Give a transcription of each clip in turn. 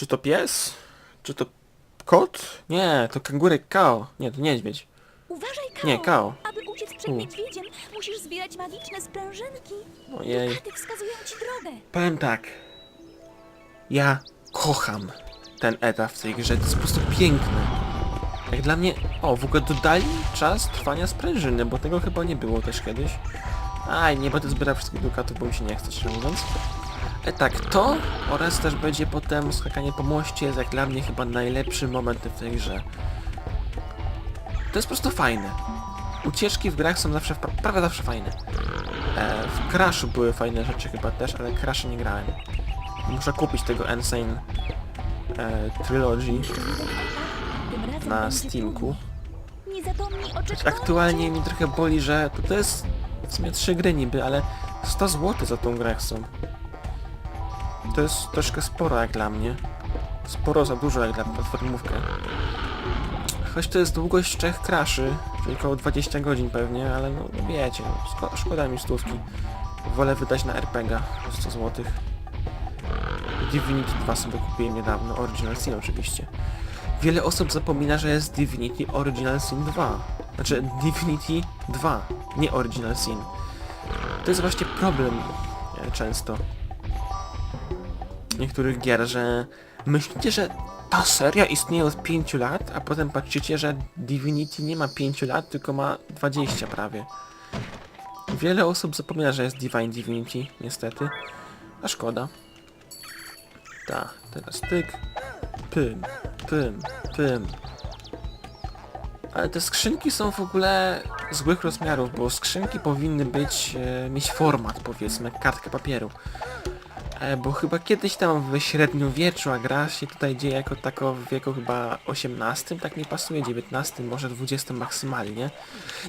Czy to pies? Czy to kot? Nie, to kangurek Kao. Nie, to niedźwiedź. Uważaj, Kao! Nie, Kao. Aby uciec przed U. niedźwiedziem, musisz zbierać magiczne sprężynki. Ojej. Wskazują ci drogę. Powiem tak. Ja kocham ten etap w tej grze. To jest po prostu piękny. Jak dla mnie... O, w ogóle dodali czas trwania sprężyny, bo tego chyba nie było też kiedyś. Aj, nie będę zbierał wszystkich dukatów, bo mi się nie chce, szczerze mówiąc. E tak, to oraz też będzie potem skakanie po moście jest jak dla mnie chyba najlepszy moment w tej grze. To jest po prostu fajne. Ucieczki w grach są zawsze, pra- prawie zawsze fajne. E, w Crashu były fajne rzeczy chyba też, ale Crashu nie grałem. Muszę kupić tego Insane e, Trilogy na Steamku. Aktualnie mi trochę boli, że to, to jest w sumie trzy gry niby, ale 100 zł za tą grę chcą. To jest troszkę sporo jak dla mnie. Sporo za dużo jak dla platformówkę. Choć to jest długość trzech kraszy, czyli około 20 godzin pewnie, ale no wiecie, no, szko szkoda mi stówki. Wolę wydać na RPG 100 zł. Divinity 2 sobie kupiłem niedawno, Original Sin oczywiście. Wiele osób zapomina, że jest Divinity Original Sin 2. Znaczy Divinity 2, nie Original Sin. To jest właśnie problem e, często niektórych gier, że myślicie, że ta seria istnieje od 5 lat, a potem patrzycie, że Divinity nie ma 5 lat, tylko ma 20 prawie. Wiele osób zapomina, że jest Divine Divinity, niestety. A szkoda. Tak, teraz tyk. Pym, pym, pym. Ale te skrzynki są w ogóle złych rozmiarów, bo skrzynki powinny być, e, mieć format powiedzmy, jak kartka papieru. E, bo chyba kiedyś tam w średniowieczu, a gra się tutaj dzieje jako tako w wieku chyba XVIII, tak nie pasuje, XIX, może XX maksymalnie.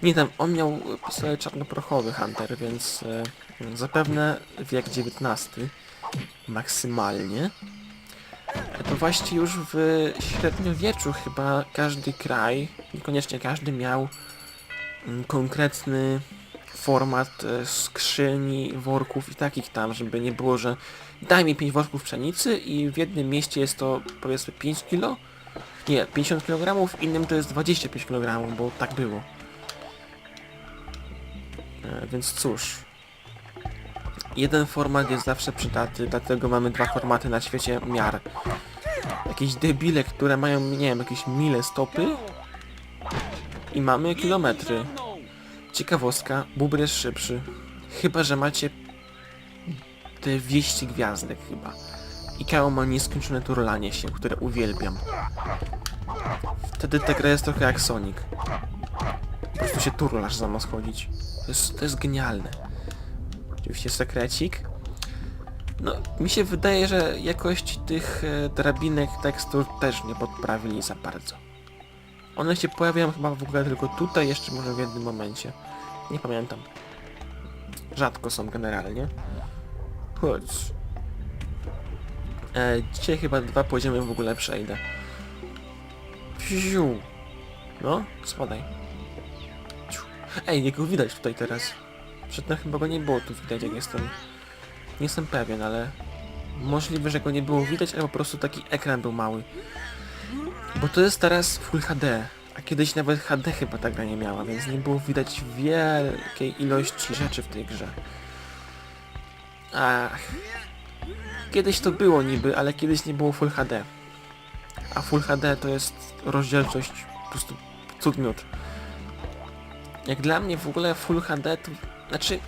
Nie tam, on miał pistolet czarnoprochowy Hunter, więc e, zapewne wiek XIX maksymalnie. To właśnie już w średniowieczu chyba każdy kraj, niekoniecznie każdy miał mm, konkretny format e, skrzyni, worków i takich tam, żeby nie było, że daj mi 5 worków pszenicy i w jednym mieście jest to powiedzmy 5 kilo, nie, 50 kg, w innym to jest 25 kg, bo tak było. E, więc cóż, jeden format jest zawsze przydatny, dlatego mamy dwa formaty na świecie miar. Jakieś debile, które mają, nie wiem, jakieś mile stopy i mamy kilometry. Ciekawostka, bubr jest szybszy. Chyba, że macie te wieści gwiazdek chyba. I Kao ma nieskończone turlanie się, które uwielbiam. Wtedy ta gra jest trochę jak Sonic. Po prostu się turlasz zamiast chodzić. To jest, to jest genialne. Oczywiście sekrecik. No, mi się wydaje, że jakość tych e, drabinek tekstur też nie podprawili za bardzo. One się pojawiają chyba w ogóle tylko tutaj, jeszcze może w jednym momencie. Nie pamiętam. Rzadko są generalnie. Chodź. E, dzisiaj chyba dwa poziomy w ogóle przejdę. Fiu. No, spadaj. Ej, jego widać tutaj teraz. Przedtem chyba go nie było tu widać, jak jestem. Nie jestem pewien, ale... Możliwe, że go nie było widać, ale po prostu taki ekran był mały. Bo to jest teraz Full HD, a kiedyś nawet HD chyba ta gra nie miała, więc nie było widać wielkiej ilości rzeczy w tej grze. Ach. Kiedyś to było niby, ale kiedyś nie było Full HD. A Full HD to jest rozdzielczość po prostu cud miód. Jak dla mnie w ogóle Full HD to... Znaczy...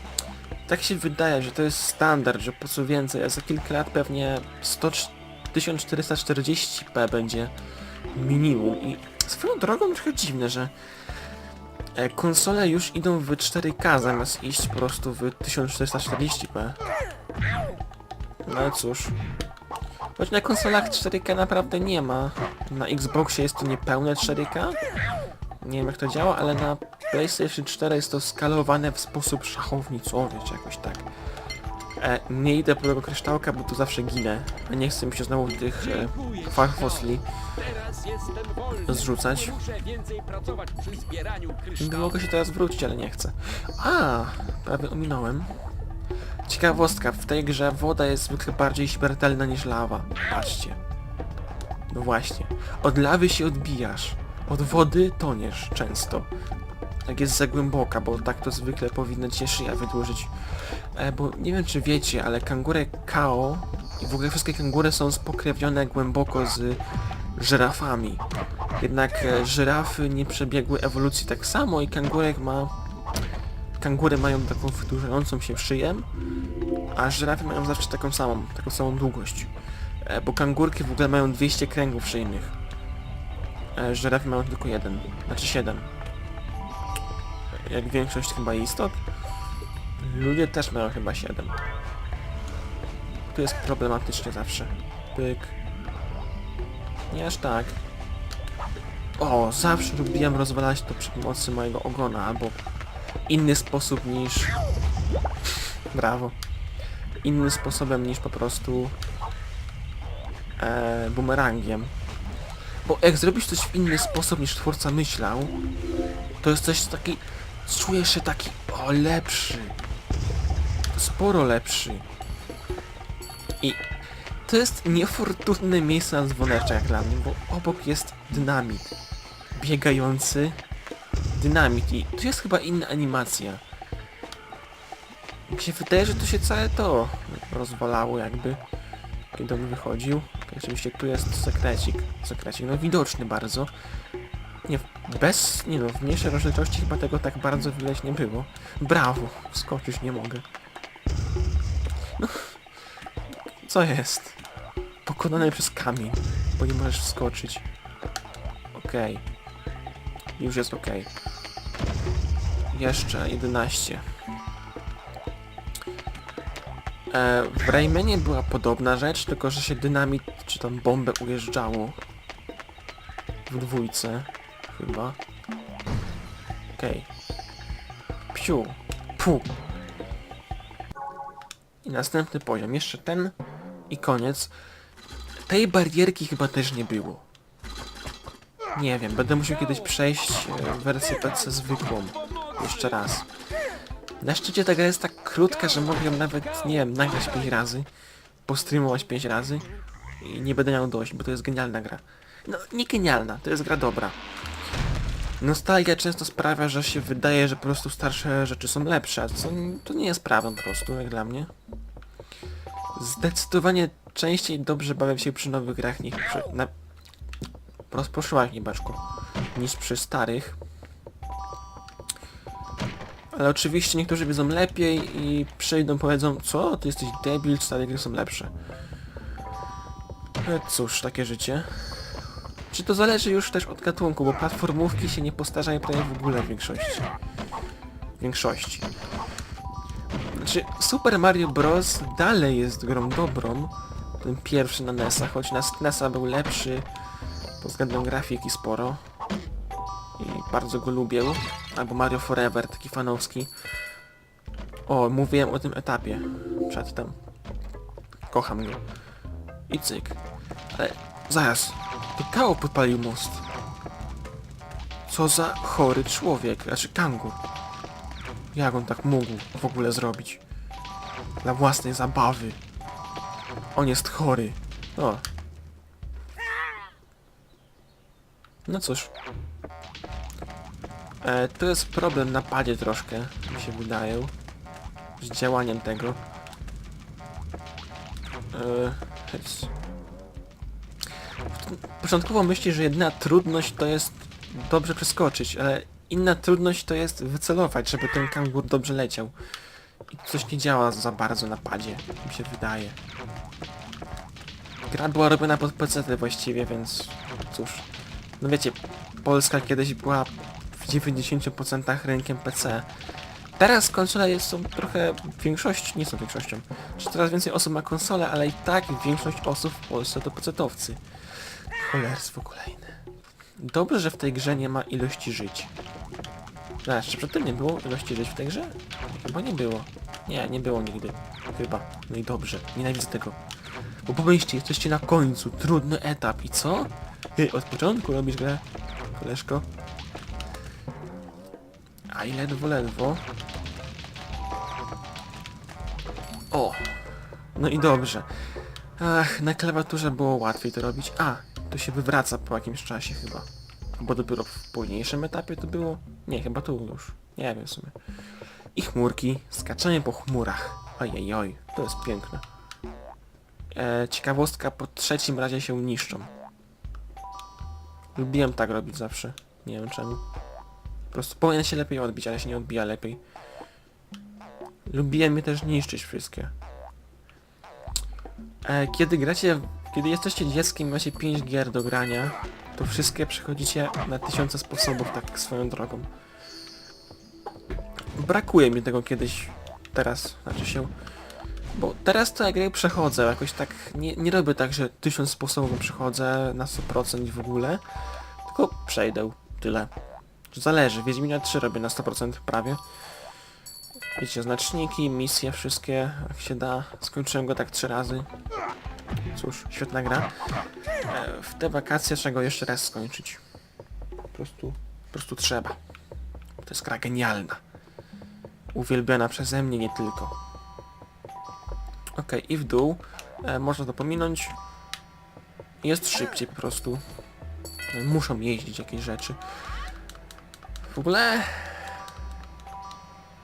Tak się wydaje, że to jest standard, że po co więcej, a za kilka lat pewnie 100, 1440p będzie minimum i swoją drogą trochę dziwne, że e, konsole już idą w 4K zamiast iść po prostu w 1440p. No cóż. Choć na konsolach 4K naprawdę nie ma. Na Xboxie jest to niepełne 4K. Nie wiem jak to działa, ale na PlayStation 4 jest to skalowane w sposób szachownicowy, czy jakoś tak. E, nie idę po tego kryształka, bo tu zawsze ginę. Nie chcę mi się znowu tych e, jestem wolny. zrzucać. Mogę się teraz wrócić, ale nie chcę. A, prawie ominąłem. Ciekawostka, w tej grze woda jest zwykle bardziej śmiertelna niż lawa. Patrzcie. No właśnie. Od lawy się odbijasz. Od wody toniesz często. Jak jest za głęboka, bo tak to zwykle powinna cię szyja wydłużyć. E, bo nie wiem czy wiecie, ale kangury Kao i w ogóle wszystkie kangury są spokrewnione głęboko z żyrafami. Jednak e, żyrafy nie przebiegły ewolucji tak samo i kangurek ma... Kangury mają taką wydłużającą się szyję, a żyrafy mają zawsze taką samą, taką samą długość. E, bo kangurki w ogóle mają 200 kręgów szyjnych. Żyrafy mają tylko jeden, znaczy 7. Jak większość chyba istot. Ludzie też mają chyba 7. Tu jest problematycznie zawsze. Pyk. Nie aż tak. O, zawsze lubiłem rozwalać to przy pomocy mojego ogona, albo inny sposób niż... Brawo. Innym sposobem niż po prostu e, bumerangiem. Bo jak zrobisz coś w inny sposób niż twórca myślał, to jest coś taki... Czujesz się taki... O, lepszy. Sporo lepszy. I to jest niefortunne miejsce na dzwoneczek jak dla mnie, bo obok jest dynamit. Biegający dynamit i tu jest chyba inna animacja. Mi się wydaje, że to się całe to rozwalało jakby, kiedy on wychodził. Oczywiście tu jest sekrecik. Sekrecik, no widoczny bardzo. Nie, bez, nie no, w mniejszej rozdzielczości chyba tego tak bardzo widać nie było. Brawo, skoczyć nie mogę. Co jest? Pokonany przez kamień, bo nie możesz wskoczyć. Okej. Już jest okej. Jeszcze 11. E, w Raymanie była podobna rzecz, tylko że się dynamit czy tam bombę ujeżdżało. W dwójce. Chyba. Okej. Psiu. Pu. I następny poziom. Jeszcze ten i koniec. Tej barierki chyba też nie było. Nie wiem, będę musiał kiedyś przejść e, wersję PC zwykłą. Jeszcze raz. Na szczycie ta gra jest tak krótka, że mogę ją nawet, nie wiem, nagrać 5 razy, postreamować 5 razy i nie będę miał dość, bo to jest genialna gra. No, nie genialna, to jest gra dobra. Nostalgia często sprawia, że się wydaje, że po prostu starsze rzeczy są lepsze, co, to nie jest prawem po prostu, jak dla mnie. Zdecydowanie częściej dobrze bawię się przy nowych grach niż przy... Na... Rozproszyłaś mnie. Niż przy starych. Ale oczywiście niektórzy wiedzą lepiej i przyjdą powiedzą, co, ty jesteś debil, stare gry są lepsze. E, cóż, takie życie. Czy to zależy już też od gatunku, bo platformówki się nie postarzają prawie w ogóle w większości. W większości. Znaczy, Super Mario Bros. dalej jest grą dobrą. Ten pierwszy na NES-a, choć na NES-a był lepszy pod względem grafiki sporo. I bardzo go lubię. Albo Mario Forever, taki fanowski. O, mówiłem o tym etapie przedtem. Kocham go. I cyk. Ale zaraz. Kao podpalił most. Co za chory człowiek, znaczy kangur. Jak on tak mógł w ogóle zrobić? Dla własnej zabawy. On jest chory. O. No cóż. E, to jest problem na padzie troszkę, mi się wydaje. Z działaniem tego. E. Początkowo myśli, że jedyna trudność to jest dobrze przeskoczyć, ale inna trudność to jest wycelować, żeby ten kangur dobrze leciał. I coś nie działa za bardzo na padzie, mi się wydaje. Gra była robiona pod PC właściwie, więc cóż. No wiecie, Polska kiedyś była w 90% rynkiem PC. Teraz konsole jest, są trochę większość, nie są większością. Że coraz więcej osób ma konsolę, ale i tak większość osób w Polsce to PC-towcy. Cholerstwo kolejne. Dobrze, że w tej grze nie ma ilości żyć. Zaraz, czy przedtem nie było ilości żyć w tej grze? Chyba nie było. Nie, nie było nigdy. Chyba. No i dobrze. Nienawidzę tego. Bo pomyślcie, jesteście na końcu. Trudny etap. I co? Ty od początku robisz grę, koleżko? A i ledwo, ledwo. O! No i dobrze. Ach, na klawiaturze było łatwiej to robić. A, to się wywraca po jakimś czasie chyba. Bo dopiero w późniejszym etapie to było? Nie, chyba tu już. Nie wiem w sumie. I chmurki. Skaczenie po chmurach. Ojej, oj, to jest piękne. E, ciekawostka, po trzecim razie się niszczą. Lubiłem tak robić zawsze. Nie wiem czemu. Po prostu powinien się lepiej odbić, ale się nie odbija lepiej. Lubiłem je też niszczyć wszystkie. E, kiedy gracie, kiedy jesteście dzieckiem i macie 5 gier do grania, to wszystkie przechodzicie na tysiące sposobów, tak swoją drogą. Brakuje mi tego kiedyś, teraz, znaczy się, bo teraz to jak gry przechodzę, jakoś tak, nie, nie robię tak, że tysiąc sposobów przechodzę na 100% w ogóle, tylko przejdę, tyle. Zależy, Wiedźmina 3 robię na 100% prawie. Wiecie, znaczniki, misje, wszystkie, jak się da. Skończyłem go tak trzy razy. Cóż, świetna gra. E, w te wakacje trzeba go jeszcze raz skończyć. Po prostu, po prostu trzeba. To jest gra genialna. Uwielbiona przeze mnie, nie tylko. Okej, i w dół. E, można to pominąć. Jest szybciej po prostu. E, Muszą jeździć jakieś rzeczy. W ogóle...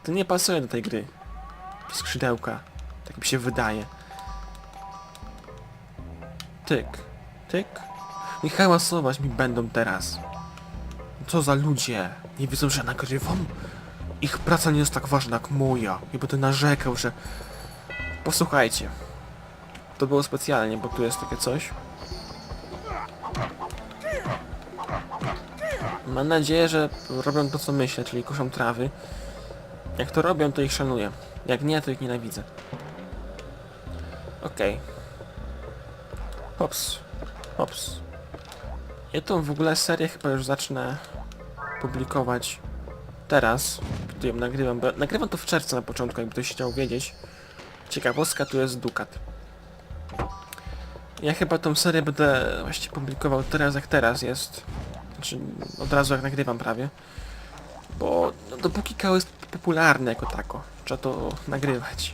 To nie pasuje do tej gry. Skrzydełka. Tak mi się wydaje. Tyk. Tyk. I hałasować mi będą teraz. Co za ludzie? Nie wiedzą, że nagrywam? Ich praca nie jest tak ważna jak moja. Ja będę narzekał, że... Posłuchajcie. To było specjalnie, bo tu jest takie coś. Mam nadzieję, że robią to co myślę, czyli koszą trawy. Jak to robią, to ich szanuję. Jak nie, to ich nienawidzę. Okej. Hops. Hops. Ja tą w ogóle serię chyba już zacznę publikować teraz, gdy ją nagrywam, bo nagrywam to w czerwcu na początku, jakby ktoś chciał wiedzieć. Ciekawostka, tu jest Dukat. Ja chyba tą serię będę właśnie publikował teraz jak teraz jest. Znaczy od razu jak nagrywam prawie. Bo no, dopóki KO jest popularny jako tako, trzeba to nagrywać.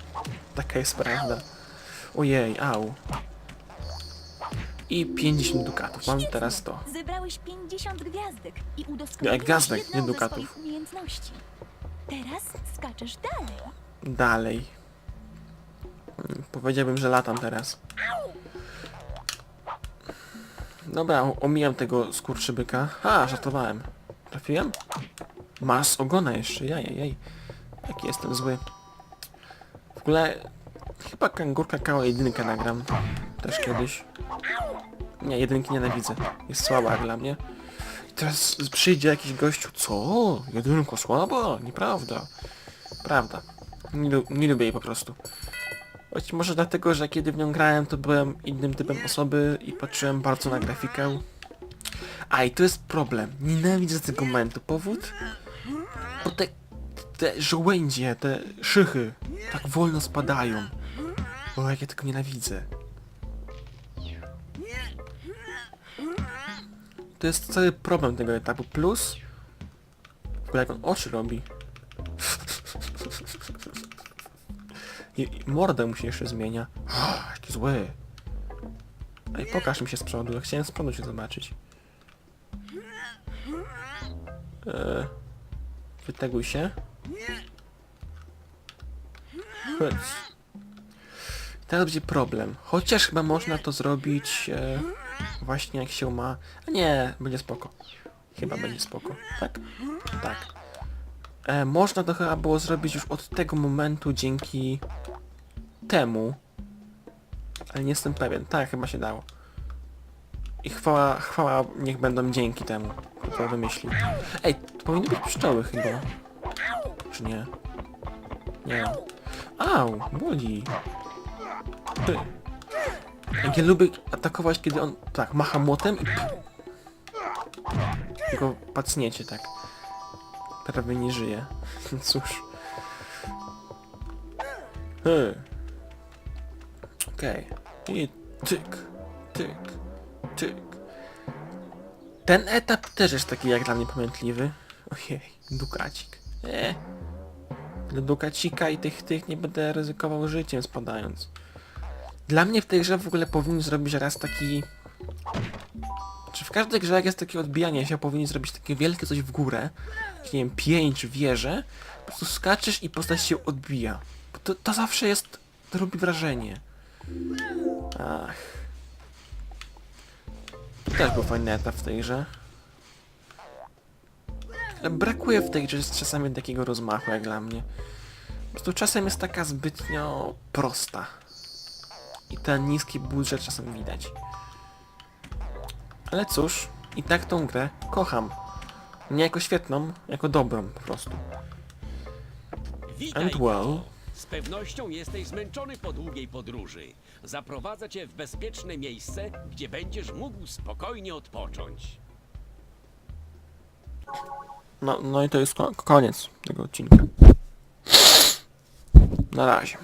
Taka jest prawda. Ojej, au. I 50 dukatów. Mam teraz to. Zebrałeś 50 gwiazdek i Jak udoskonaliłeś gwiazdek, nie ze dukatów. swoich umiejętności. Teraz skaczesz dalej. Dalej. Mm, Powiedziałbym, że latam teraz. Dobra, o- omijam tego skurczybyka. Ha, żartowałem. Trafiłem? Masz ogona jeszcze, jajajaj. Jaki jestem zły. W ogóle... Chyba kangurka KO jedynkę nagram. Też kiedyś. Nie, jedynki nienawidzę. Jest słaba dla mnie. I teraz przyjdzie jakiś gościu. Co? Jedynka słaba? Nieprawda. Prawda. Nie, nie lubię jej po prostu. Choć może dlatego, że kiedy w nią grałem, to byłem innym typem osoby i patrzyłem bardzo na grafikę. A i to jest problem. Nienawidzę tego momentu. Powód? Bo te, te żołędzie, te szychy tak wolno spadają. O, jak ja tego nienawidzę. To jest cały problem tego etapu. Plus... W ogóle jak on oczy robi. I, i mordę mu się jeszcze zmienia. Oh, jaki zły. Ej, pokaż mi się z przodu. Chciałem z przodu się zobaczyć. Eee, wyteguj się. Hyc. Teraz będzie problem. Chociaż chyba można to zrobić e, właśnie jak się ma... A nie, będzie spoko. Chyba będzie spoko. Tak? Tak. E, można to chyba było zrobić już od tego momentu dzięki temu. Ale nie jestem pewien. Tak, chyba się dało. I chwała, chwała niech będą dzięki temu, kto to wymyślił. Ej, to powinny być pszczoły chyba. Czy nie? Nie. Au, boli. Ty. Ja lubię atakować, kiedy on tak macha młotem i tylko pacniecie tak. Prawie nie żyje. Cóż. Hy. Okej. I tyk, tyk, tyk. Ten etap też jest taki jak dla mnie pamiętliwy. Ojej, dukacik. E. Dla dukacika i tych, tych nie będę ryzykował życiem spadając. Dla mnie w tej grze w ogóle powinni zrobić raz taki... Czy w każdej grze jak jest takie odbijanie się, powinni zrobić takie wielkie coś w górę, nie wiem, pięć, wieże, po prostu skaczesz i postać się odbija. To, to zawsze jest... to robi wrażenie. Ach. To też był fajny etap w tej grze. Ale brakuje w tej grze czasami takiego rozmachu jak dla mnie. Po prostu czasem jest taka zbytnio prosta. I ten niski budżet czasem widać. Ale cóż, i tak tą grę kocham. Nie jako świetną, jako dobrą po prostu. Witaj, And well. Z pewnością jesteś zmęczony po długiej podróży. Zaprowadzę cię w bezpieczne miejsce, gdzie będziesz mógł spokojnie odpocząć. No, no i to jest ko koniec tego odcinka. Na razie.